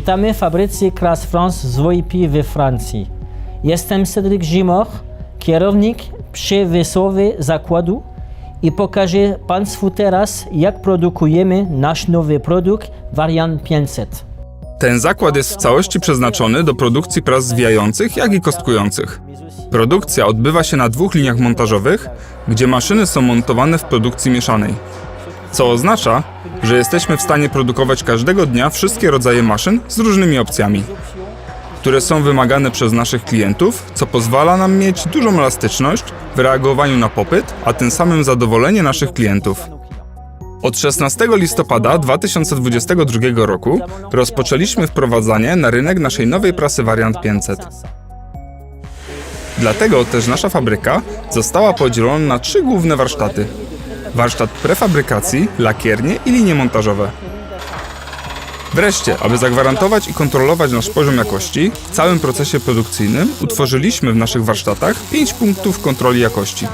Witamy w fabryce Kras France z WIP we Francji. Jestem Cedric Gimor, kierownik przemysłowy zakładu i pokażę Państwu teraz, jak produkujemy nasz nowy produkt Variant 500. Ten zakład jest w całości przeznaczony do produkcji pras zwijających, jak i kostkujących. Produkcja odbywa się na dwóch liniach montażowych, gdzie maszyny są montowane w produkcji mieszanej. Co oznacza, że jesteśmy w stanie produkować każdego dnia wszystkie rodzaje maszyn z różnymi opcjami, które są wymagane przez naszych klientów, co pozwala nam mieć dużą elastyczność w reagowaniu na popyt, a tym samym zadowolenie naszych klientów. Od 16 listopada 2022 roku rozpoczęliśmy wprowadzanie na rynek naszej nowej prasy Variant 500. Dlatego też nasza fabryka została podzielona na trzy główne warsztaty. Warsztat prefabrykacji, lakiernie i linie montażowe. Wreszcie, aby zagwarantować i kontrolować nasz poziom jakości w całym procesie produkcyjnym, utworzyliśmy w naszych warsztatach 5 punktów kontroli jakości.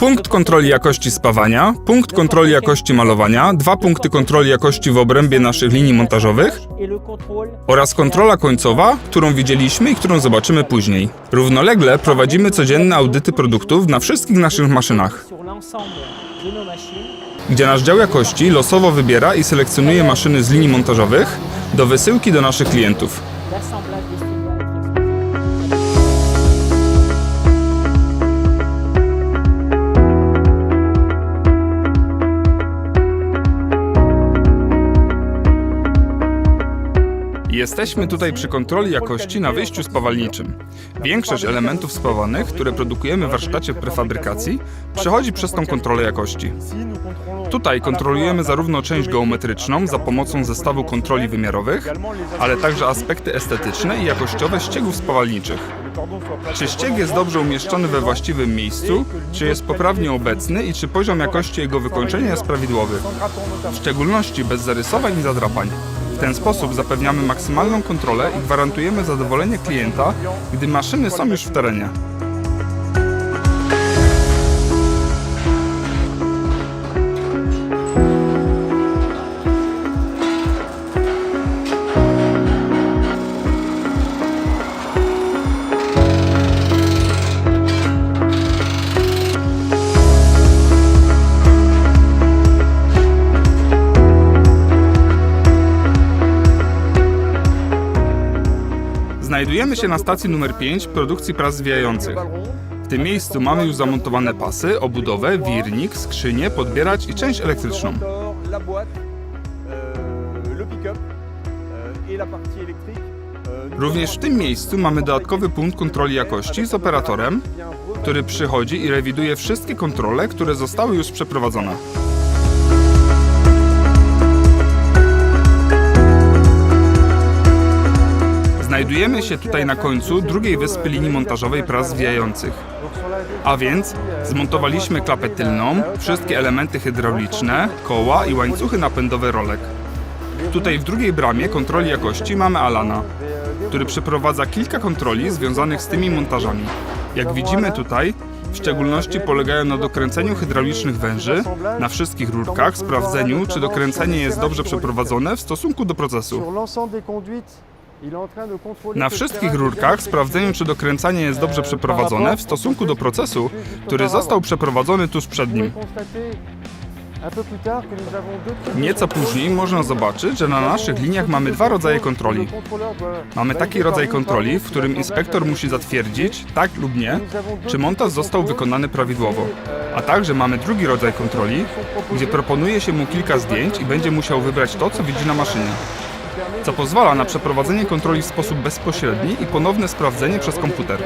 Punkt kontroli jakości spawania, punkt kontroli jakości malowania, dwa punkty kontroli jakości w obrębie naszych linii montażowych oraz kontrola końcowa, którą widzieliśmy i którą zobaczymy później. Równolegle prowadzimy codzienne audyty produktów na wszystkich naszych maszynach, gdzie nasz dział jakości losowo wybiera i selekcjonuje maszyny z linii montażowych do wysyłki do naszych klientów. Jesteśmy tutaj przy kontroli jakości na wyjściu spawalniczym. Większość elementów spawanych, które produkujemy w warsztacie prefabrykacji, przechodzi przez tą kontrolę jakości. Tutaj kontrolujemy zarówno część geometryczną za pomocą zestawu kontroli wymiarowych, ale także aspekty estetyczne i jakościowe ściegów spawalniczych. Czy ścieg jest dobrze umieszczony we właściwym miejscu, czy jest poprawnie obecny i czy poziom jakości jego wykończenia jest prawidłowy, w szczególności bez zarysowań i zadrapań. Ten sposób zapewniamy maksymalną kontrolę i gwarantujemy zadowolenie klienta, gdy maszyny są już w terenie. Znajdujemy się na stacji numer 5 produkcji pras zwijających. W tym miejscu mamy już zamontowane pasy, obudowę, wirnik, skrzynię, podbieracz i część elektryczną. Również w tym miejscu mamy dodatkowy punkt kontroli jakości z operatorem, który przychodzi i rewiduje wszystkie kontrole, które zostały już przeprowadzone. Znajdujemy się tutaj na końcu drugiej wyspy linii montażowej pras zwijających. A więc zmontowaliśmy klapę tylną, wszystkie elementy hydrauliczne, koła i łańcuchy napędowe rolek. Tutaj w drugiej bramie kontroli jakości mamy Alana, który przeprowadza kilka kontroli związanych z tymi montażami. Jak widzimy tutaj, w szczególności polegają na dokręceniu hydraulicznych węży na wszystkich rurkach, sprawdzeniu, czy dokręcenie jest dobrze przeprowadzone w stosunku do procesu. Na wszystkich rurkach bien sprawdzeniu, czy dokręcanie jest dobrze przeprowadzone w stosunku do procesu, który został przeprowadzony tuż przed nim. Nieco później można zobaczyć, że na naszych liniach mamy dwa rodzaje kontroli. Mamy taki rodzaj kontroli, w którym inspektor musi zatwierdzić, tak lub nie, czy montaż został wykonany prawidłowo. A także mamy drugi rodzaj kontroli, gdzie proponuje się mu kilka zdjęć i będzie musiał wybrać to, co widzi na maszynie. Co pozwala na przeprowadzenie kontroli w sposób bezpośredni i ponowne sprawdzenie przez komputer.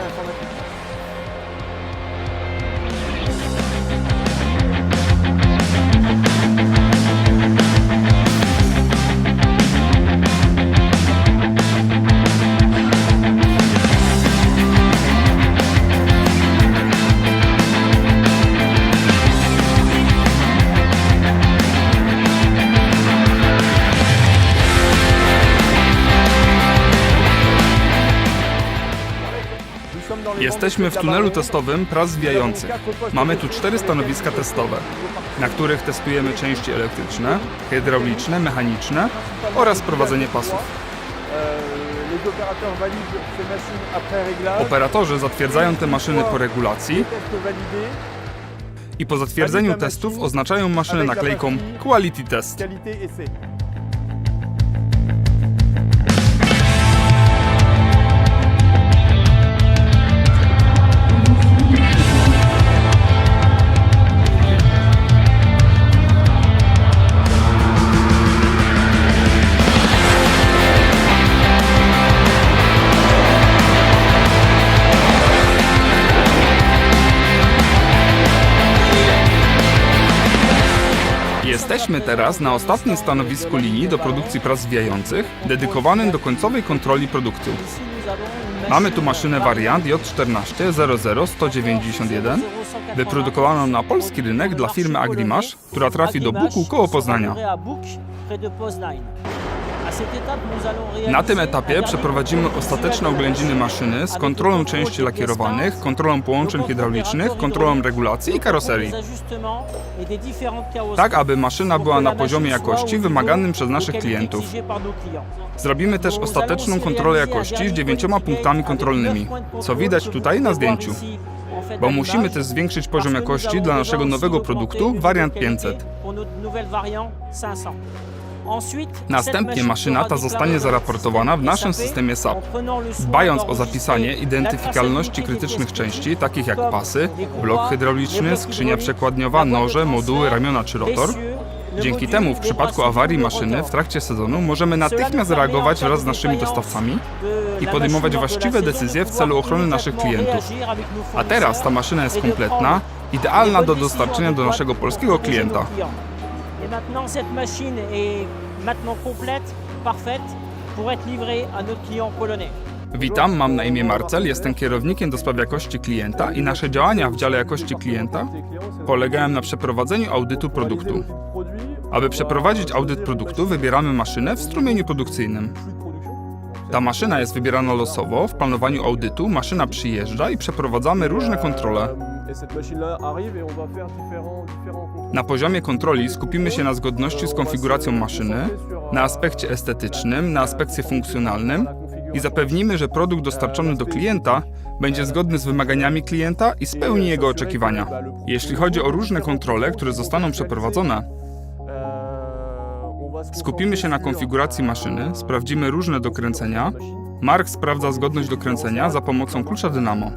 Jesteśmy w tunelu testowym pras zwijających. Mamy tu cztery stanowiska testowe, na których testujemy części elektryczne, hydrauliczne, mechaniczne oraz prowadzenie pasów. Operatorzy zatwierdzają te maszyny po regulacji i po zatwierdzeniu testów oznaczają maszynę naklejką Quality Test. Jesteśmy teraz na ostatnim stanowisku linii do produkcji pras zwijających, dedykowanym do końcowej kontroli produktu. Mamy tu maszynę wariant J14 wyprodukowaną na polski rynek dla firmy Agrimash, która trafi do Buku koło Poznania. Na tym etapie przeprowadzimy ostateczne oględziny maszyny z kontrolą części lakierowanych, kontrolą połączeń hydraulicznych, kontrolą regulacji i karoserii. Tak, aby maszyna była na poziomie jakości wymaganym przez naszych klientów. Zrobimy też ostateczną kontrolę jakości z dziewięcioma punktami kontrolnymi, co widać tutaj na zdjęciu. Bo musimy też zwiększyć poziom jakości dla naszego nowego produktu Variant 500. Następnie maszyna ta zostanie zaraportowana w naszym systemie SAP. Dbając o zapisanie identyfikalności krytycznych części, takich jak pasy, blok hydrauliczny, skrzynia przekładniowa, noże, moduły, ramiona czy rotor, Dzięki temu w przypadku awarii maszyny w trakcie sezonu możemy natychmiast reagować wraz z naszymi dostawcami i podejmować właściwe decyzje w celu ochrony naszych klientów. A teraz ta maszyna jest kompletna, idealna do dostarczenia do naszego polskiego klienta. Et maintenant cette machine est maintenant complète, parfaite pour être livrée à notre client polonais. Witam, mam na imię Marcel, jestem kierownikiem do spraw jakości klienta i nasze działania w dziale jakości klienta polegają na przeprowadzeniu audytu produktu. Aby przeprowadzić audyt produktu, wybieramy maszynę w strumieniu produkcyjnym. Ta maszyna jest wybierana losowo. W planowaniu audytu maszyna przyjeżdża i przeprowadzamy różne kontrole. Na poziomie kontroli skupimy się na zgodności z konfiguracją maszyny, na aspekcie estetycznym, na aspekcie funkcjonalnym i zapewnimy, że produkt dostarczony do klienta będzie zgodny z wymaganiami klienta i spełni jego oczekiwania. Jeśli chodzi o różne kontrole, które zostaną przeprowadzone, Euh, skupimy się na konfiguracji maszyny, sprawdzimy różne dokręcenia. Mark sprawdza zgodność dokręcenia za pomocą klucza dynamo.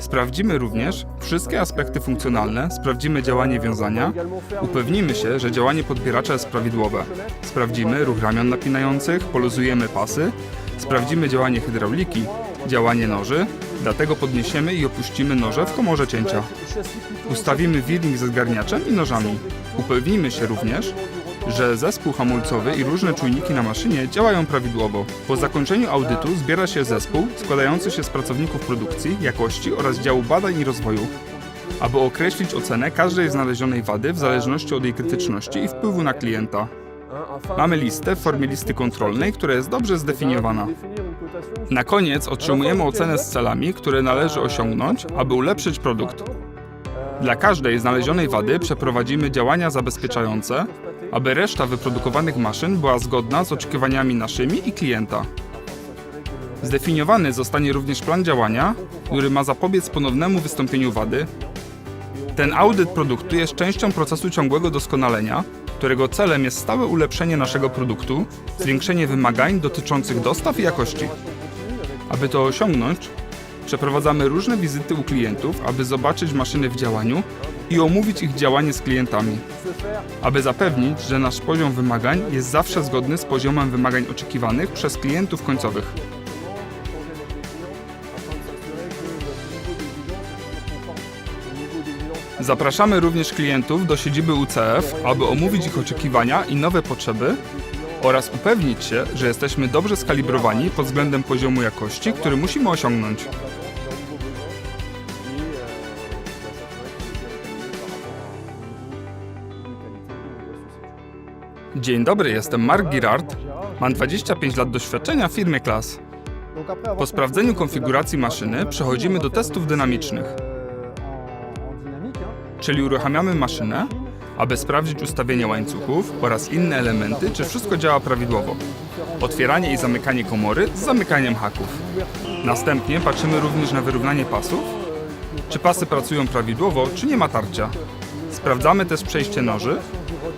Sprawdzimy również wszystkie aspekty funkcjonalne, sprawdzimy działanie wiązania, upewnimy się, że działanie podbieracza jest prawidłowe. Sprawdzimy ruch ramion napinających, poluzujemy pasy, sprawdzimy działanie hydrauliki, działanie noży, dlatego podniesiemy i opuścimy noże w komorze cięcia. Ustawimy wirnik ze zgarniaczem i nożami. Upewnimy się również, że zespół hamulcowy i różne czujniki na maszynie działają prawidłowo. Po zakończeniu audytu zbiera się zespół składający się z pracowników produkcji, jakości oraz działu badań i rozwoju, aby określić ocenę każdej znalezionej wady w zależności od jej krytyczności i wpływu na klienta. Mamy listę w formie listy kontrolnej, która jest dobrze zdefiniowana. Na koniec otrzymujemy ocenę z celami, które należy osiągnąć, aby ulepszyć produkt. Dla każdej znalezionej wady przeprowadzimy działania zabezpieczające, aby reszta wyprodukowanych maszyn była zgodna z oczekiwaniami naszymi i klienta. Zdefiniowany zostanie również plan działania, który ma zapobiec ponownemu wystąpieniu wady. Ten audyt produktu jest częścią procesu ciągłego doskonalenia, którego celem jest stałe ulepszenie naszego produktu, zwiększenie wymagań dotyczących dostaw i jakości. Aby to osiągnąć, przeprowadzamy różne wizyty u klientów, aby zobaczyć maszyny w działaniu i omówić ich działanie z klientami, aby zapewnić, że nasz poziom wymagań jest zawsze zgodny z poziomem wymagań oczekiwanych przez klientów końcowych. Zapraszamy również klientów do siedziby UCF, aby omówić ich oczekiwania i nowe potrzeby oraz upewnić się, że jesteśmy dobrze skalibrowani pod względem poziomu jakości, który musimy osiągnąć. Dzień dobry, jestem Mark Girard. Mam 25 lat doświadczenia w firmie Klas. Po sprawdzeniu konfiguracji maszyny przechodzimy do testów dynamicznych, czyli uruchamiamy maszynę, aby sprawdzić ustawienie łańcuchów oraz inne elementy, czy wszystko działa prawidłowo. Otwieranie i zamykanie komory z zamykaniem haków. Następnie patrzymy również na wyrównanie pasów, czy pasy pracują prawidłowo, czy nie ma tarcia. Sprawdzamy też przejście noży,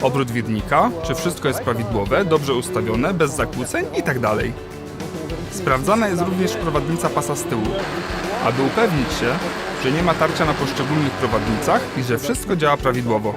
obrót wirnika, czy wszystko jest prawidłowe, dobrze ustawione, bez zakłóceń itd. Sprawdzana jest również prowadnica pasa z tyłu, aby upewnić się, że nie ma tarcia na poszczególnych prowadnicach i że wszystko działa prawidłowo.